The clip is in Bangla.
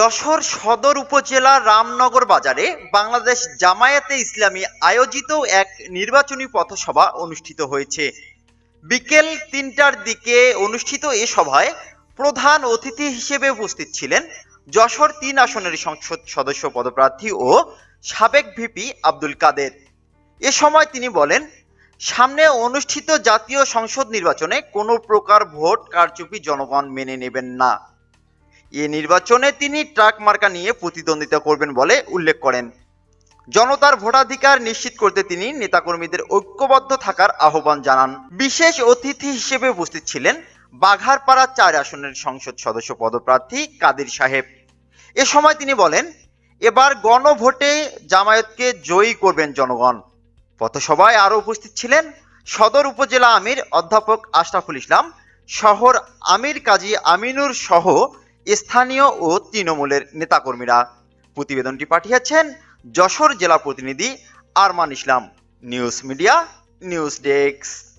যশোর সদর উপজেলার রামনগর বাজারে বাংলাদেশ জামায়াতে ইসলামী আয়োজিত এক নির্বাচনী পথসভা অনুষ্ঠিত হয়েছে। বিকেল তিনটার দিকে অনুষ্ঠিত এ সভায় প্রধান অতিথি হিসেবে উপস্থিত ছিলেন যশোর তিন আসনের সংসদ সদস্য পদপ্রার্থী ও সাবেক ভিপি আব্দুল কাদের। এ সময় তিনি বলেন, সামনে অনুষ্ঠিত জাতীয় সংসদ নির্বাচনে কোনো প্রকার ভোট কারচুপি জনগণ মেনে নেবেন না। এ নির্বাচনে তিনি ট্রাক মার্কা নিয়ে প্রতিদ্বন্দ্বিতা করবেন বলে উল্লেখ করেন। জনতার ভোটাধিকার নিশ্চিত করতে তিনি নেতাকর্মীদের ঐক্যবদ্ধ থাকার আহ্বান জানান। বিশেষ অতিথি হিসেবে উপস্থিত ছিলেন বাঘারপাড়া চার আসনের সংসদ সদস্য পদপ্রার্থী কাদির সাহেব। এ সময় তিনি বলেন, এবার গণভোটে জামায়াতকে জয়ী করবেন জনগণ। পথসভায় আরও উপস্থিত ছিলেন সদর উপজেলা আমির অধ্যাপক আশরাফুল ইসলাম, শহর আমির কাজী আমিনুর সহ স্থানীয় ও তৃণমূলের নেতাকর্মীরা। প্রতিবেদনটি পাঠিয়েছেন যশোর জেলা প্রতিনিধি Arman Islam. News media, news desk.